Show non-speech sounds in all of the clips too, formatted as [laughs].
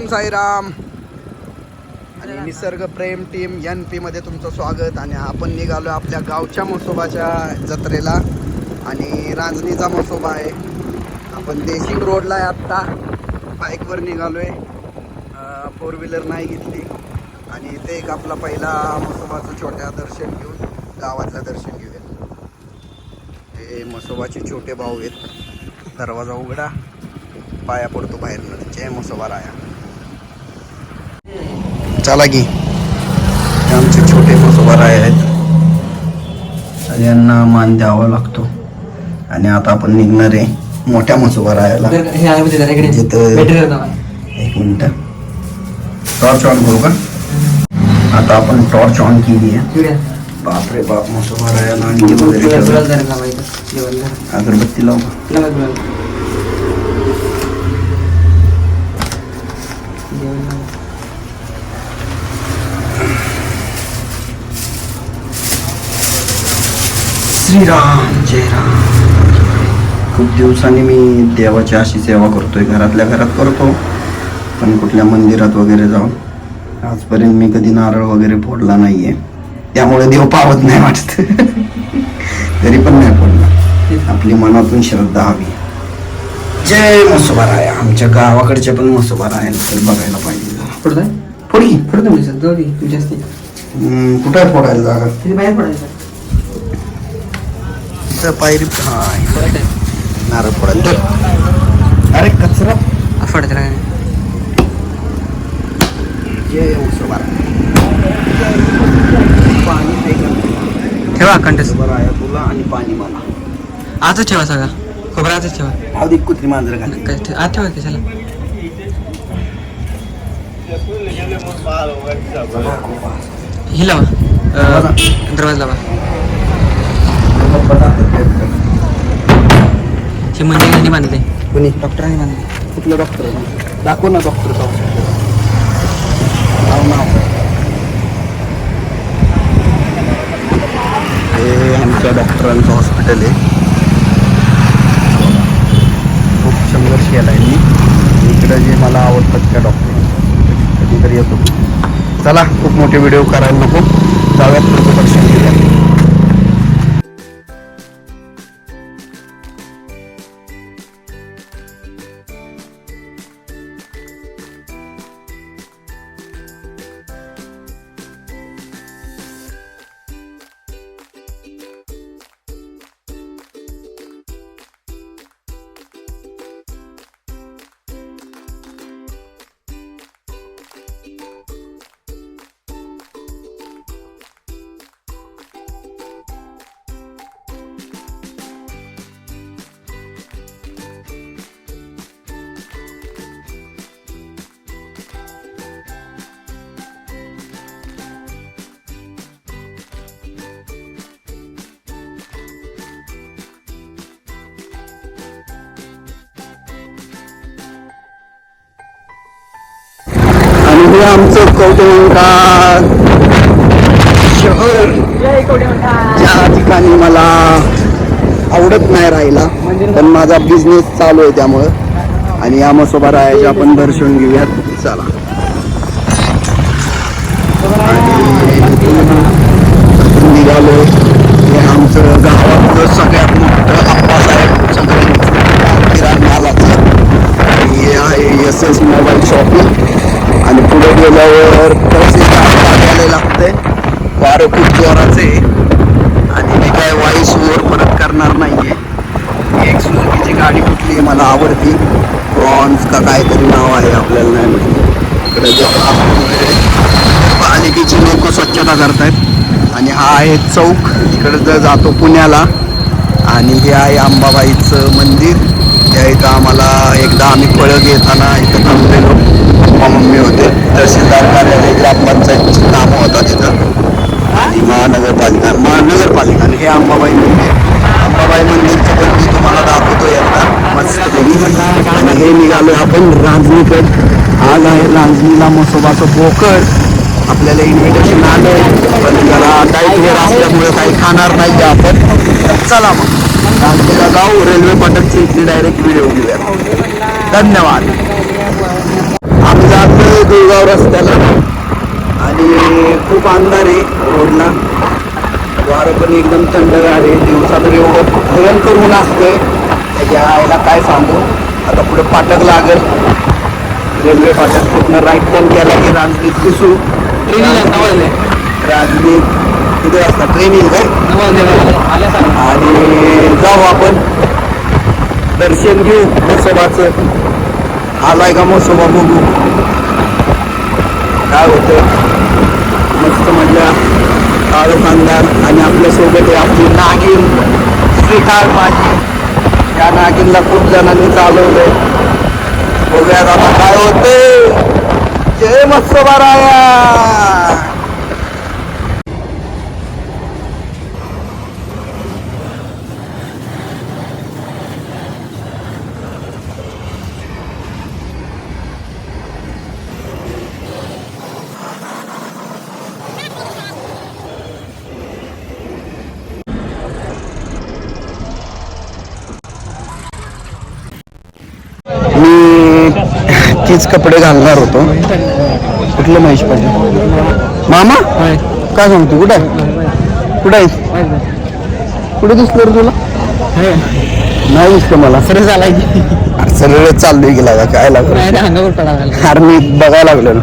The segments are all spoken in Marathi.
ओम साईराम. आणि निसर्ग प्रेम टीम एन पी मध्ये तुमचं स्वागत. आणि आपण निघालो आपल्या गावच्या मसोबाच्या जत्रेला. आणि रांजणीचा मसोबा आहे. आपण देशिंग रोडला आहे आत्ता. बाईकवर निघालोय. फोर व्हीलर नाही घेतली. आणि इथे एक आपला पहिला मसोबाचं छोट्या दर्शन घेऊन गावातलं दर्शन घेऊया. हे मसोबाचे छोटे भाऊ आहेत. दरवाजा उघडा. पाया पडतो बाहेरनं जय मसोबा राया चला की. आमचे छोटे मसोबा राया आहेत. सगळ्यांना मान द्यावा लागतो. आणि आता आपण निघणार आहे मोठ्या मसोबा हे आहे म्हणजे एक मिनिट. टॉर्च ऑन करू का? आता आपण टॉर्च ऑन केली आहे. बापरे बाप मसोबा रायाला अंडी वगैरे गुलाल- गुलाल ठेवलं. जरा नाव आहे इथं. जेवण जरा. अगरबत्ती लावू का? गुलाल- गुलाल. जेवण नाव. श्रीराम जय राम. खूप दिवसांनी मी देवाची अशी सेवा करतोय. घरातल्या घरात करतो पण कुठल्या मंदिरात वगैरे जाऊन. आजपर्यंत मी कधी नारळ वगैरे फोडला नाहीये. त्यामुळे देव पावत नाही वाटत. [laughs] तरी पण नाही फोडला आपली मनातून श्रद्धा हवी. जय मसोबा राया. आमच्या गावाकडचे पण मसोबा राया तर बघायला पाहिजे. फोडी पुढं तुम्ही सर जाऊ कुठं आहे फोडायला जागा? बाहेर पडायचं. इथं पायरी हा नारळ फोडायला अरे कचरा. का? ठेवा कंटेस बरं आहे तुला आणि पाणी मला. आजच ठेवा सगळा. खोबरा आजच ठेवा. आधी कुत्री मांजर घाल आज ठेवा कशाला ही लावा. अं, दरवाजा लावा. हे मंदिर यांनी बांधले डॉक्टरांनी बांधले कुठलं डॉक्टर दाखव ना डॉक्टर नाव नाव हे आमच्या डॉक्टरांचं हॉस्पिटल आहे. खूप संघर्ष केला आहे. मी इकडं जे मला आवडतात त्या डॉक्टर कधीतरी येतो चला खूप मोठे व्हिडिओ करायला नको. जाव्यात पुढचं दर्शन घेऊया. आणि हे आमचं कौटुंबिका शहर. ज्या ठिकाणी मला आवडत नाही राहिला पण माझा बिझनेस चालू आहे त्यामुळं. आणि या मसोबा रायाचे आपण दर्शन घेऊयात. चला. निघालो हे आमचं गावातलं सगळ्यात मोठं आप्पासाहेब सगळ्यांचं किराणा मालाचं आणि हे आहे एस एस मोबाईल शॉपिंग आणि पुढे गेल्यावर तहसीलदार कार्यालय लागतंय वारं खूप जोराचे आणि मी काय वाईसवर परत करणार नाही आहे एक सुझुकीची गाडी कुठली आहे मला आवडती? प्रॉन्स का काहीतरी नाव आहे आपल्याला नाही माहिती. इकडे जे वगैरे पालिकेची लोक स्वच्छता करतायत. आणि हा आहे चौक. इकडं जर जातो पुण्याला. आणि हे आहे अंबाबाईचं मंदिर. त्या इथं आम्हाला एकदा आम्ही पळत येताना इथं थांबलेलो. मम्मी होते. तहसीलदार कार्यालय ग्रामपंचायतची कामं होता तिथं. आणि महानगरपालिका महानगरपालिका. आणि हे अंबाबाई मंदिर. अंबाबाई मंदिरचं पण मी तुम्हाला दाखवतो एकदा मस्त आणि हे निघालो आपण रांजणीकड आज आहे रांजणीला मसोबाचं बोकड. आपल्याला इन्व्हिटेशन आलं पण जरा डाईट वेळ असल्यामुळे काही खाणार नाही आपण. चला मग. रांजणीला जाऊ. रेल्वे फाटकची इथली डायरेक्ट व्हिडिओ घेऊया. धन्यवाद. आम्ही जात गाव रस्त्याला. आणि खूप अंधार आहे रोडला. वारं पण एकदम थंडगार आहे. दिवसा तर एवढं भयंकर ऊन असतंय. त्याच्या आईला काय सांगू? आता पुढे फाटक लागेल. रेल्वे फाटक पूर्ण राईट टर्न केला की राजनीत दिसू. ट्रेनिंग नवल राजनीत तिथे असतात. ट्रेन येईल काय? आणि जाऊ आपण. दर्शन घेऊ म्हसोबाचं आलाय का मसोबा बघू काय होतं मस्त मजा काळू खानदार आणि आपल्यासोबत आहे आपली नागिन श्रीकाळ माझी त्या नागिनला खूप जणांनी चालवलंय बघूया दादा काय होते जय मत्सोबा तीच कपडे घालणार होतो. कुठलं महेश पाटील? मामा? काय सांगतो कुठे आहे? कुठे आहेस? कुठे दिसलं रे तुला? नाही दिसलं मला. सरळ अरे सरळ चाललोय गेला का काय लागलं. अरे मी बघायला लागलो ना.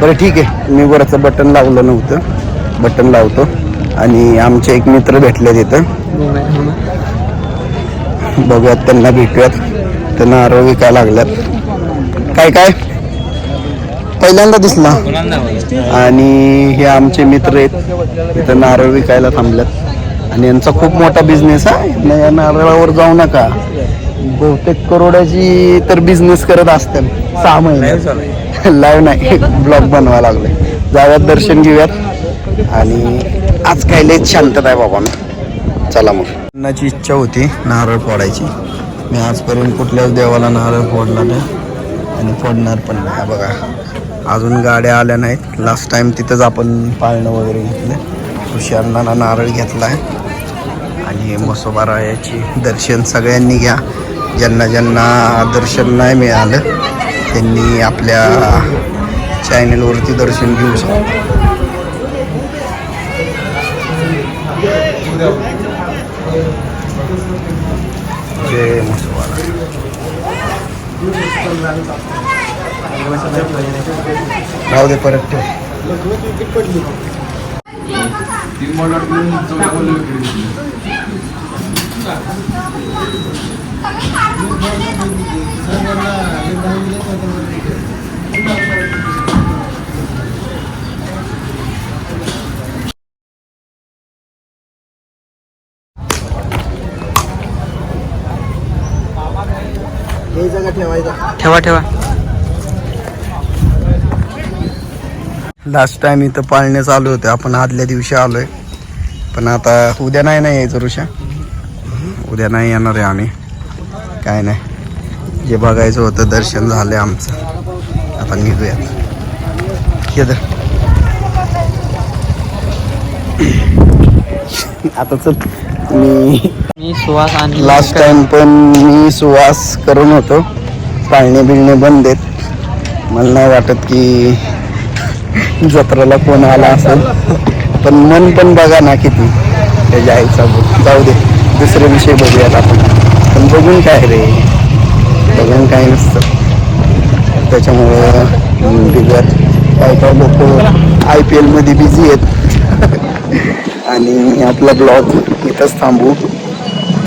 बरं ठीक आहे. मी वरचं बटन लावलं नव्हतं. बटन लावतो. आणि आमचे एक मित्र भेटले तिथं बघूयात त्यांना भेटूयात. त्यांना आरोग्य विकायला लागल्यात. काय काय? पहिल्यांदा दिसला. आणि हे आमचे मित्र आहेत. इथं नारळ विकायला थांबल्यात. आणि यांचा खूप मोठा बिझनेस आहे न- या नारळावर जाऊ नका. बहुतेक करोडाची तर बिझनेस करत असतात सहा महिने. लाईव्ह नाही. ब्लॉग बनवायला लागले. जाऊयात दर्शन घेऊयात. आणि आज काय लय शांतता आहे बाबा. मी चला मग. अन्नाची इच्छा होती नारळ फोडायची. मी आजपर्यंत कुठल्याच देवाला नारळ फोडला नाही. आणि फोडणार पण नाही. बघा. अजून गाड्या आल्या नाहीत. लास्ट टाइम तिथंच आपण पाळणं वगैरे घेतलं. हुशारणाला नारळ घेतला आहे आणि मसोबारायाची दर्शन सगळ्यांनी घ्या. ज्यांना ज्यांना दर्शन नाही मिळालं त्यांनी आपल्या चॅनलवरती दर्शन घेऊ शकतो. जय मसोबारा. राहू दे परत ठेव. ठेवा ठेवा. लास्ट टाइम इथं पाळणे चालू होते. आपण आदल्या दिवशी आलोय. पण आता उद्या नाही ना यायचं ऋषा? उद्या नाही येणार आहे आम्ही. काय नाही. जे बघायचं होतं दर्शन झालंय आमचं. हे धर. आता चल. मी मी सुहास आणि लास्ट टाइम पण मी सुवास करून होतो. पाळणे बिळणे बंद आहेत. मला नाही वाटत की जत्रेला कोण आला असेल. पण मन पण बघा ना किती. त्याच्या आईचा बोल. जाऊ दे. दुसरे विषय बघूयात आपण. पण बघून काय रे? बघून काय नसतं. त्याच्यामुळं बिगर काय काय लोक आय पी एलमध्ये बिझी आहेत. आणि आपला ब्लॉग इथंच थांबू.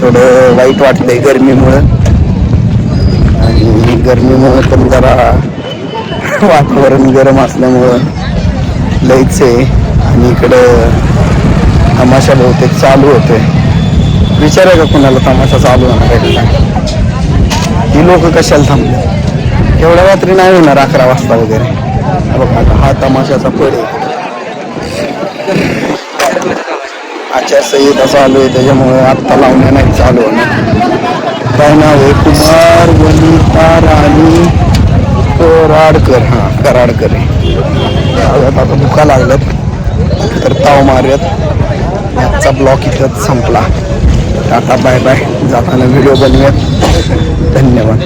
थोडं वाईट वाटतंय गरमीमुळं. गर्मीमुळं पण जरा वातावरण गरम असल्यामुळं लईच आहे. आणि इकडं तमाशा बहुतेक चालू होते विचारा का कुणाला तमाशा चालू होणार आहे का? ही लोक कशाला थांबले? एवढ्या रात्री नाही होणार अकरा वाजता वगैरे. बघा आता हा तमाशाचा पड आहे. आचारसंहिता चालू आहे त्याच्यामुळे आत्ता लावण्या नाही चालू होणार. काय नाव आहे कुमार वनिता राणी कराडकर. हां कराडकर आहे. आता दुखा लागल्यात तर ताव मारूयात आजचा ब्लॉक इथंच संपला. आता बाय बाय जाताना व्हिडिओ बनवूयात. धन्यवाद.